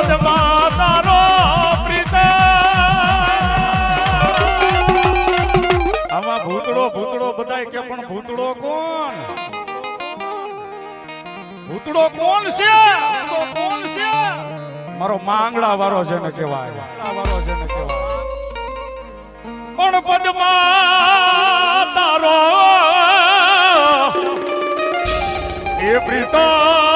પદમાં તારો ભૂતડો કોણ? ભૂતડો કોણ એ પ્રીતમ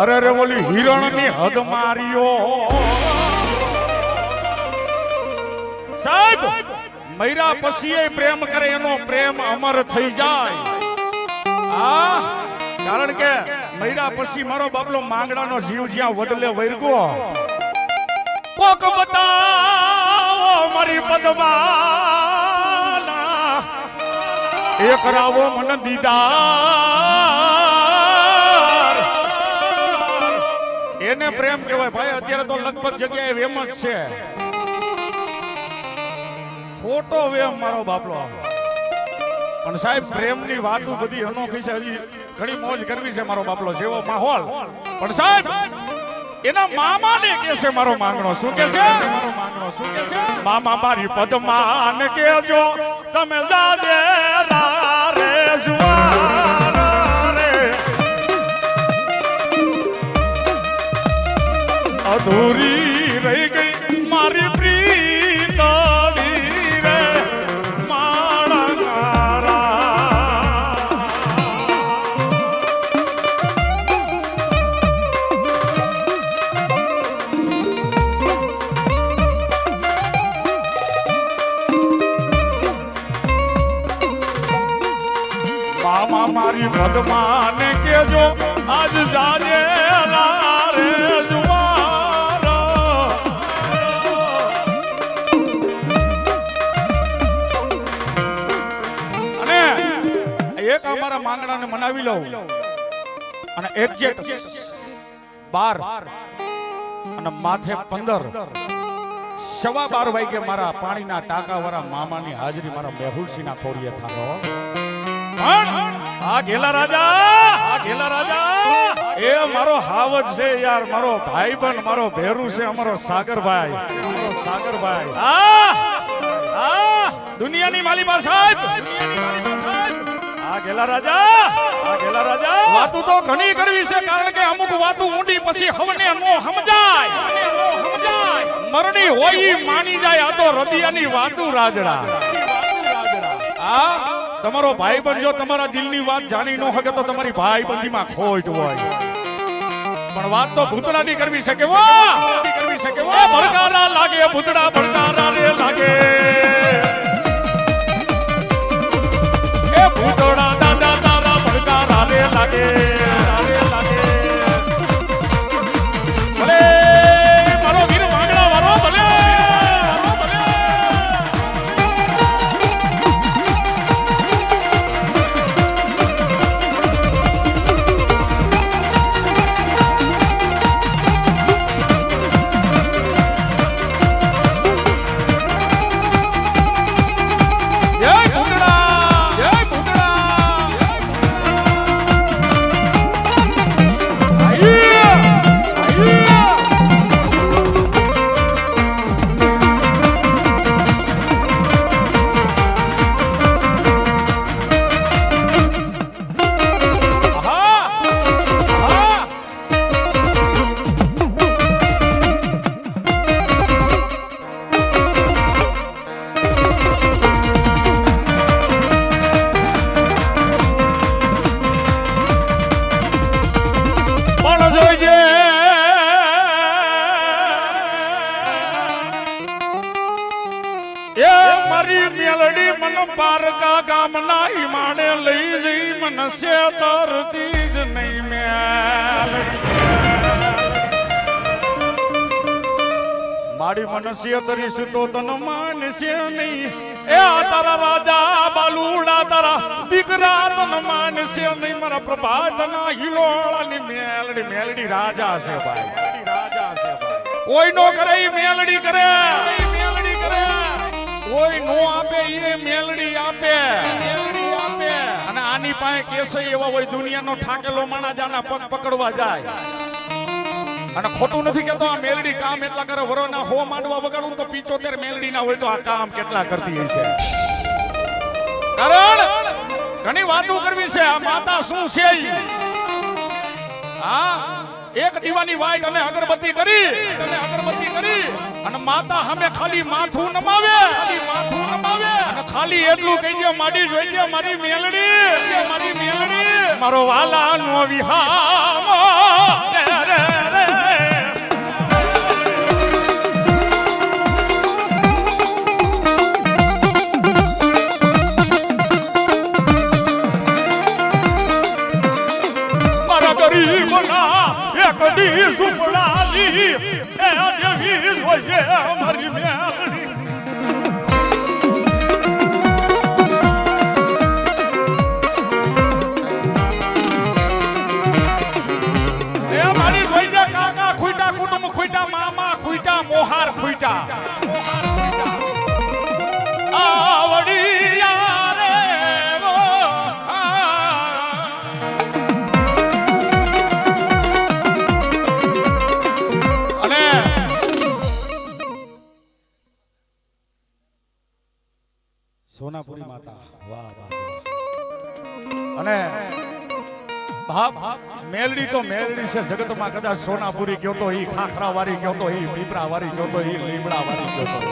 અરે રે ઓલી હિરણની હદ માર્યો સાહેબ, મૈરા પછી પ્રેમ કરે, એનો પ્રેમ અમર થઈ જાય. આ કારણ કે મૈરા પછી મારો બાપલો માંગડાનો જીવ જ્યાં વડલે વૈરગો. કોક બતાવો મારી પદમા એક રાવો મન દીદાર એને પ્રેમ કહેવાય. ભાઈ, અત્યારે તો લગભગ જગ્યાએ વેમ જ છે. ખોટો વેમ મારો બાપલો પણ સાહેબ, પ્રેમની વાતો બધી અનોખી છે. હજી ઘણી મોજ કરવી છે મારો બાપલો, જેવો માહોલ. પણ સાહેબ, એના મામાને કે મારો માંગણો શું કે છે મારો માંગણો. શું કે છે? મામા, મારી પદમાન કેજો તમે જાજે રા અધૂરી રહી ગઈ મારી પ્રીતડી રે માળનારા મામા એક અમારા માંગણાને મનાવી લઉં. અને એક્ઝેક્ટ બાર અને માથે પંદર, સવા બાર વાગે મારા પાણીના ટાંકાવાળા મામાની હાજરી મારા મેહુલસિંહના ખોડીએ થાનો પણ આ ઘેલા રાજા, આ ઘેલા રાજા, એ મારો હાવજ છે યાર, મારો ભાઈબંધ, મારો ભેરુ છે, અમારો સાગરભાઈ. મારો સાગરભાઈ. આ આ દુનિયાની માલિમા સાહેબ. દુનિયાની માલીબા સાહેબ. ઘેલા રાજા આ ઘેલા રાજા. વાતો તો ઘણી કરવી છે, કારણ કે અમુક વાતો ઊંડી પછી હવને નો સમજાય. મરણી હોય માની જાય, આ તો રદિયાની વાતો રાજડા. આ તમારો ભાઈ બન જો તમારા દિલની વાત જાણી ન હકે તો તમારી ભાઈ બંધીમાં ખોટ હોય. પણ વાત તો ભૂતડાની કરવી શકે વાહ? કરવી શકે વાહ ભડકારા લાગે, ભૂતડા ભડકારા ગામના ઈમાને લઈ જઈ મનસે તરતી જ નહીં મેલ. મારી મનસ્ય તરીશ તો તન માનશે નહીં. એ આ તારા રાજા બાલુડા તારા દીકરા તન માનશે નહીં. મારા પ્રભાતના હિલોળાની મેલડી મેલડી રાજા છે ભાઈ. રાજા છે ભાઈ. કોઈ નો કરે મેલડી કરે. એ મેલડી આપે. અને આની પાસે કેસે એવા હોય, દુનિયાનો ઠાકેલો માણા જાના પગ પકડવા જાય. અને ખોટું નથી કેતો આ મેલડી કામ એટલા કરે, વરોના હો માંડવા વગાડું તો 75 મેલડી ના હોય તો આ કામ કેટલા કરતી હશે કારણ ઘણી વાતો કરવી છે, આ માતા શું છે? હા, એક દીવાની વાઈટ અને અગરબત્તી કરી અને અગરબત્તી કરી. અને માતા અમે ખાલી માથું નમાવે. માથું નમાવે. અને ખાલી એટલું કહી દે માડી જોઈ દે મારી મેલડી. મારી મેલડી. મારો વાલા નો વિહામો ગરીબના એક મારી કાકા ખુઈટા કુટુંબ ખુઈટા મામા ખુઈટા મોહાર ખુઈટા. સોનાપુરી માતા। વાહ વાહ. અને મેલડી તો મેલડી છે, જગતમાં કદાચ સોનાપુરી કયો તો ઈ ખાખરા વાળી કયો તો ઈ પીપરા વાળી કયો તો ઈ લીમડા વાળી કયો તો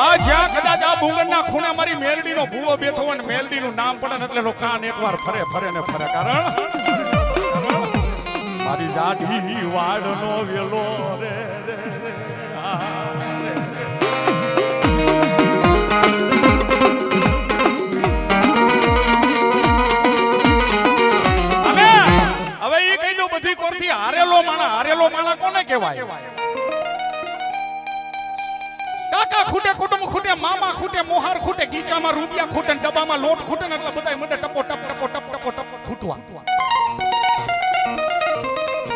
આ જ્યાં કદાચ આ ડુંગરના ખૂણે મારી મેલડીનો ભૂવો બેઠો હોય ને મેલડીનું નામ પડે ને એટલે કાન એકવાર ફરે ફરે ને ફરે. કારણ મારી જાડી વાડનો વેલો રે રે. દઉં હારેલો માણા હારેલો માણા કોને કહેવાય? કાકા ખૂટે, કુટુંબ ખૂટે, મામા ખૂટે, મોહાર ખૂટે, ગીચામાં રૂપિયા ખૂટે ડબ્બામાં લોટ ખૂટે એટલે બધા મને ટપો, ટપ ટપો ટપ ટપો, ટપ ખૂટવા.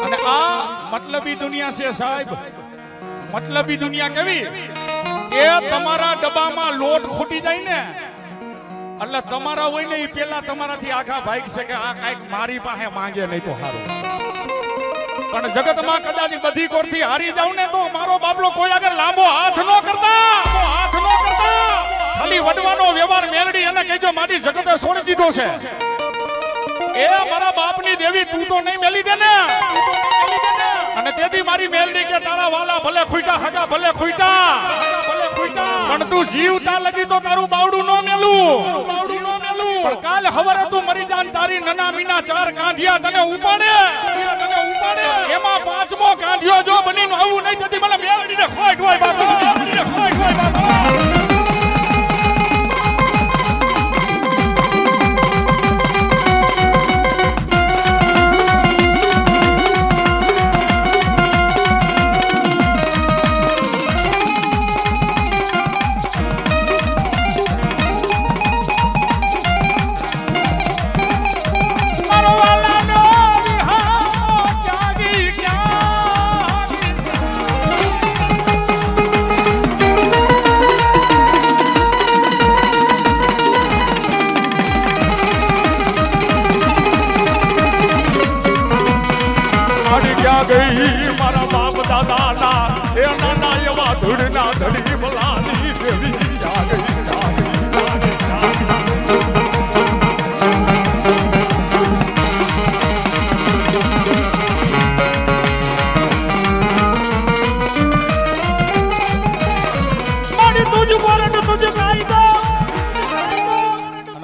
અને આ મતલબી દુનિયા છે સાહેબ. મતલબી દુનિયા કેવી? એ તમારા ડબ્બામાં લોટ ખૂટી જાય ને, એટલે તમારા હોય ને એ પેલા તમારાથી આખા ભાઈ છે કે આ કંઈક મારી પાસે માંગે નહીં તો સારું પણ જગતમાં કદાચ બધી કોરથી હારી જાઉં ને તો મારો બાબલો કોઈ આગળ લાંબો હાથ નો કરતા. હાથ નો કરતા. ખાલી વડવાનો વ્યવહાર મેળડી એને કહેજો મારી જગતે છોડી દીધો છે. એ મારા બાપની દેવી તું તો નહીં મેલી દે ને. અને તેથી મારી મેલડી કે તારા વાલા ભલે ખુઈટા, હગા ભલે ખુઈટા. પણ તું જીવતા લગી તો તારું બાવડું નો મેલું. પણ કાલ હવારે તું મરી જાન તારી નના મીના ચાર કાંધિયા તને ઉપાડે. એમાં પાંચમો કાંઠિયો જો બની આવું નહીં થતી મને મેળવીને ખોય ખોય બાપા. મેળવીને ખોય ખોય બાપા.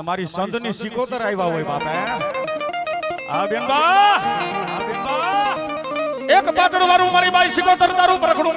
મારી સંતની સિકોતર આવ્યા હોય બાપા આ બેનબા એક પાટણ વાળું મારી બાઈ સિકોતર તારું પરખડું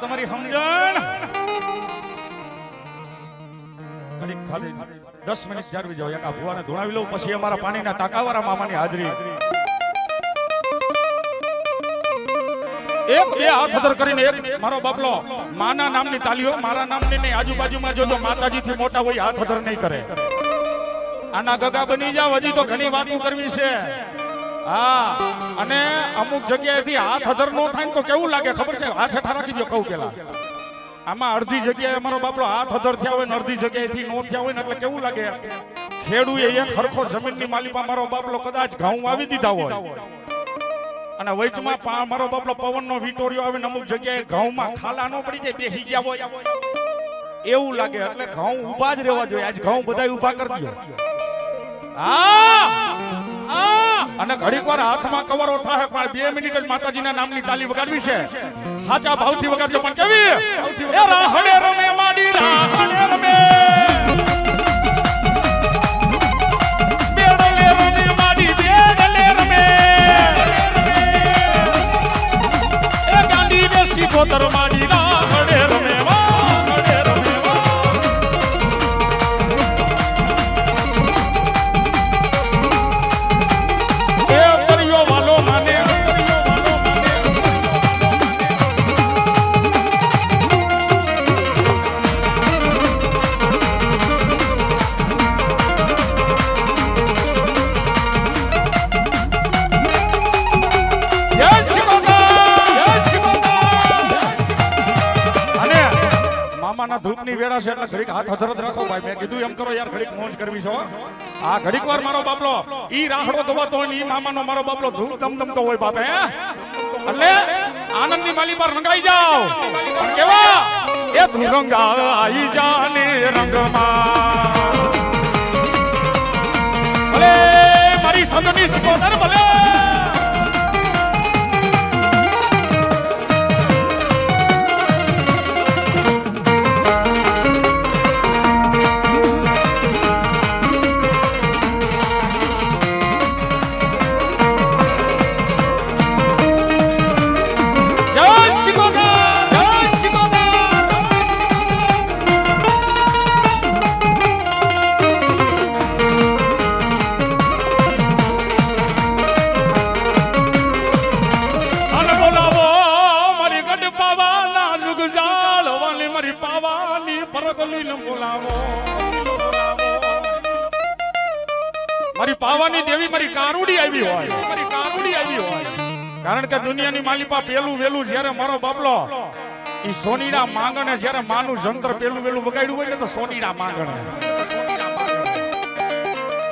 તમારી સમજણ? ઘડીક ખાલી દસ મિનિટ જાળવી જાઓ. એક ભુવાને ધોળાવી લઉં પછી અમારા પાણીના ટાંકાવાળા મામાની હાજરી. એક બે હાથ અધર કરીને એક મારો બાપલો માના નામની તાલીઓ મારા નામની નહીં આજુબાજુમાં જોજો માતાજીથી મોટા હોય હાથ અધર નહીં કરે. આના ગગા બની જાવ હજી તો ઘણી વાતો કરવી છે. હા, અને અમુક જગ્યાએથી હાથ અધર નો થાય તો કેવું લાગે? ખબર છે? હાથ હેઠા રાખી દો કહું પેલા. આમાં અડધી જગ્યાએ અમારો બાપલો હાથ અધર થયા હોય ને અડધી જગ્યાએથી નો થયા હોય ને એટલે કેવું લાગે? ખેડૂએ એક ખરખો જમીનની માલિકમાં મારો બાપલો કદાચ ઘઉં આવી દીધા હોય. અને વચમાં મારો બાપલો પવનનો વિટોરિયો આવીને અમુક જગ્યાએ ઘઉંમાં ખાલા નો પડી જાય, બેસી ગયા હોય. એવું લાગે, એટલે ઘઉં ઊભા જ રહેવા જોઈએ. આજ ઘઉં બધાય ઊભા કરી દો હા! અને ઘડીક વાર હાથમાં કવરો થાય, પણ બે મિનિટ જ માતાજીના નામની તાલી વગાડવી છે. સાચા ભાવથી વગાડજો, પણ કેવી? એ રાહડે રમે, માડી રાહડે રમે. કોતર માડી રાહડે રમે. મામાના ધૂપની વેળા છે એટલે ઘડીક હાથ હથરત રાખો ભાઈ. મેં કીધું એમ કરો યાર, ઘડીક મોજ કરવી છે આ ઘડીક વાર મારો બાપલો, ઈ રાહડો ગવાતો હોય ને ઈ મામાનો મારો બાપલો ધૂપ દમદમતો હોય બાપે? એટલે આનંદની માલી પર રંગાઈ જાઓ. કેવા? એ તું રંગાઈ જાને રંગમાં. ભલે મારી સંતની સિકોતર ભલે. કારુડી આવી હોય. મારી કારુડી આવી હોય. કારણ કે દુનિયાની માલિપા પેલું વેલું જ્યારે મારો બાપલો ઈ સોનીના માંગણે જ્યારે માનું જંતર પેલું વેલું વગાડ્યું હોય ને તો સોનીના માંગણે.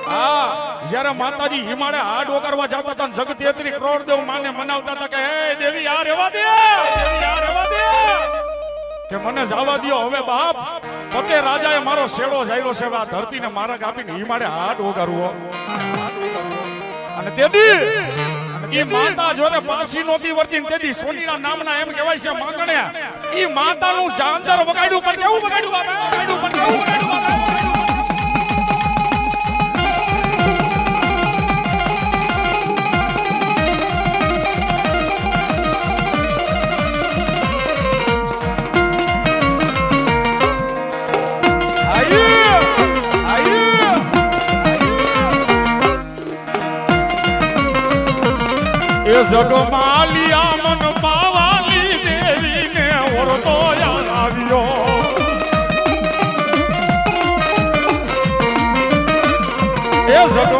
હા જ્યારે માતાજી હિમાળે હાડ ઓગારવા જતા હતા જગત જગતેત્રી કરોડ દેવ માને મનાવતા હતા કે હે દેવી આ રહેવા દે આ દે. કે મને જવા દ્યો હવે બાપ પોતે રાજાએ મારો શેડો જાયલો છે આ ધરતીને મારા આપીને હિમાળે હાડ ઓગારવો અને તેથી ઈ માતા જોને પાસી નોતી વર્તી તેથી સોનીના નામના એમ કહેવાય છે માંગણ્યા. ઈ માતાનું જાંજર વગાડ્યું પણ કેવું વગાડ્યું બાપા? વગાડ્યું પણ કેવું વગાડ્યું બાપા? એ જગમાલિયા મન પાવાલી દેવી ને ઓરતો આવ્યો. એ જગમાલિયા